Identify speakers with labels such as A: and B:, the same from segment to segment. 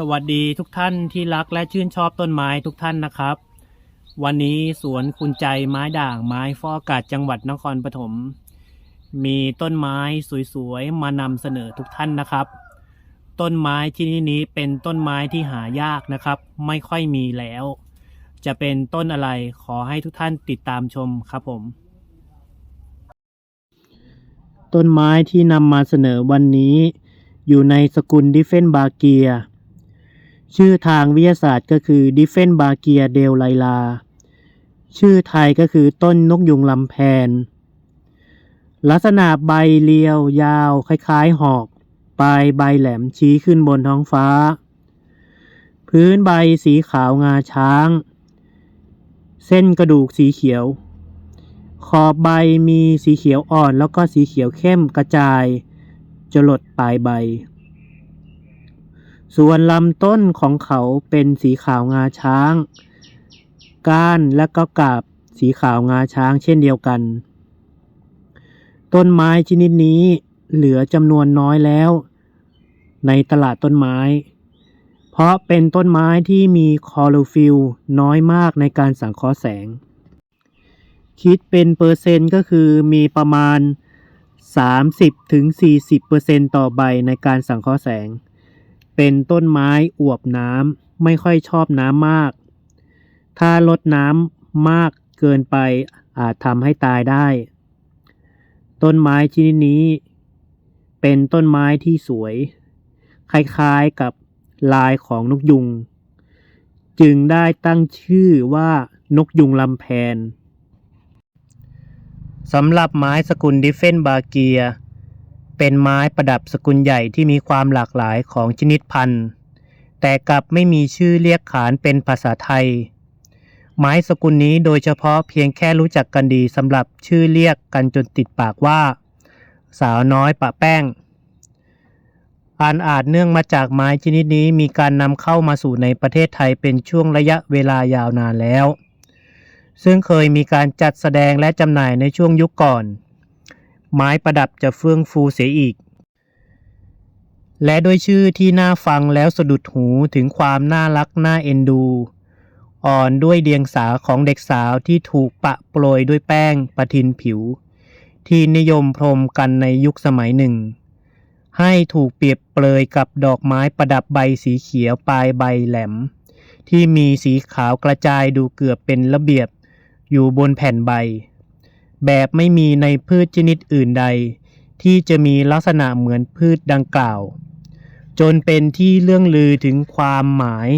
A: สวัสดีทุกท่านที่รักและชื่นชอบต้นไม้ทุกท่านนะครับ วันนี้สวนคุณใจไม้ด่างไม้ฟอกอากาศจังหวัดนครปฐมมีต้นไม้สวยๆมานำเสนอทุกท่านนะครับ ต้นไม้ที่นี่นี้เป็นต้นไม้ที่หายากนะครับ ไม่ค่อยมีแล้ว จะเป็นต้นอะไรขอให้ทุกท่านติดตามชมครับผม ต้นไม้ที่นำมาเสนอวันนี้ อยู่ในสกุลดิเฟนบาเกีย ชื่อทางวิทยาศาสตร์ก็คือดิเฟนบาเกียเดลไลลา ชื่อไทยก็คือต้นนกยุงลำแพน ลักษณะใบเรียวยาว คล้ายๆหอกปลายใบแหลมชี้ขึ้นบนท้องฟ้า พื้นใบสีขาวงาช้าง เส้นกระดูกสีเขียว ขอบใบมีสีเขียวอ่อนแล้วก็สีเขียวเข้มกระจาย จรดปลายใบ ส่วนลำต้นของเขาเป็นสีขาวงาช้าง ก้านและก็กาบสีขาวงาช้างเช่นเดียวกัน ต้นไม้ชนิดนี้เหลือจำนวนน้อยแล้ว ในตลาดต้นไม้ เพราะเป็นต้นไม้ที่มีคลอโรฟิลน้อยมากในการสังเคราะห์แสง คิดเป็นเปอร์เซ็นต์ก็คือมีประมาณ 30ถึง40เปอร์เซ็นต์ต่อใบในการสังเคราะห์แสง เป็นต้นไม้อวบน้ำไม่ค่อยชอบน้ำมาก ถ้าลดน้ำมากเกินไปอาจทำให้ตายได้ ต้นไม้ชนิดนี้ เป็นต้นไม้ที่สวย คล้ายๆกับลายของนกยุง จึงได้ตั้งชื่อว่านกยุงลำแพนสำหรับไม้สกุลดิเฟนบาเกีย เป็นไม้ประดับสกุลใหญ่ที่มีความหลากหลายของชนิดพันธุ์ แต่กลับไม่มีชื่อเรียกขานเป็นภาษาไทย ไม้สกุลนี้โดยเฉพาะเพียงแค่รู้จักกันดีสำหรับชื่อเรียกกันจนติดปากว่า สาวน้อยปะแป้งอันอาจเนื่องมาจากไม้ชนิดนี้มีการนำเข้ามาสู่ในประเทศไทยเป็นช่วงระยะเวลายาวนานแล้ว ซึ่งเคยมีการจัดแสดงและจำหน่ายในช่วงยุคก่อน ไม้ประดับจะเฟื่องฟูเสียอีก และด้วยชื่อที่น่าฟังแล้วสะดุดหูถึงความน่ารักน่าเอ็นดู อ่อนด้วยเดียงสาของเด็กสาวที่ถูกปะโปรยด้วยแป้งประทินผิว ที่นิยมพรมกันในยุคสมัยหนึ่ง ให้ถูกเปรียบเปรยกับดอกไม้ประดับใบสีเขียวปลายใบแหลม ที่มีสีขาวกระจายดูเกือบเป็นระเบียบอยู่บนแผ่นใบ แบบไม่มีในพืชชนิดอื่นใด ที่จะมีลักษณะเหมือนพืชดังกล่าว จนเป็นที่เรื่องลือถึงความหมาย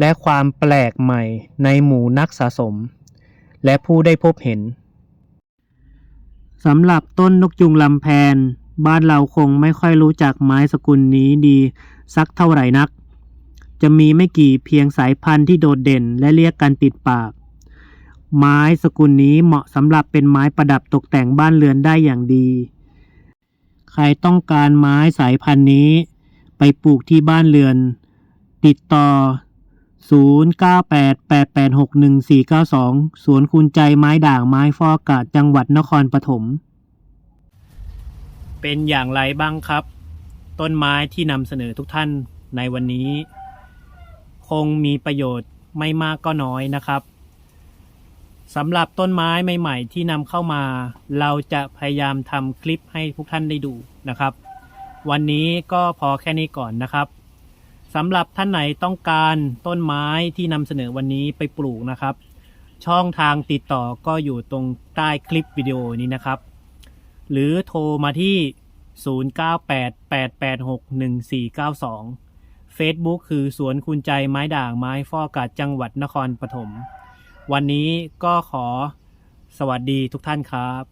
A: และความแปลกใหม่ในหมู่นักสะสม และผู้ได้พบเห็นสำหรับต้นนกยุงลำแพน บ้านเราคงไม่ค่อยรู้จักไม้สกุลนี้ดีสักเท่าไหร่นัก จะมีไม่กี่เพียงสายพันธุ์ที่โดดเด่นและเรียกกันติดปาก ไม้สกุลนี้เหมาะสำหรับเป็นไม้ประดับตกแต่งบ้านเรือนได้อย่างดี ใครต้องการไม้สายพันธุ์นี้ ไปปลูกที่บ้านเรือน ติดต่อ 0988861492 สวนคุณใจไม้ด่างไม้ฟอกากาจังหวัดนครปฐม เป็นอย่างไรบ้างครับ ต้นไม้ที่นำเสนอทุกท่านในวันนี้ คงมีประโยชน์ไม่มากก็น้อยนะครับ สำหรับต้นไม้ใหม่ๆ ที่นำเข้ามา เราจะพยายามทำคลิปให้ทุกท่านได้ดูนะครับ วันนี้ก็พอแค่นี้ก่อนนะครับสำหรับท่านไหนต้องการต้นไม้ที่นำเสนอวันนี้ไปปลูกนะครับ ช่องทางติดต่อก็อยู่ตรงใต้คลิปวิดีโอนี้นะครับ หรือโทรมาที่ 0988861492 Facebook คือสวนคุณใจไม้ด่างไม้ฟอกากาศจังหวัดนครปฐม วันนี้ก็ขอสวัสดีทุกท่านครับ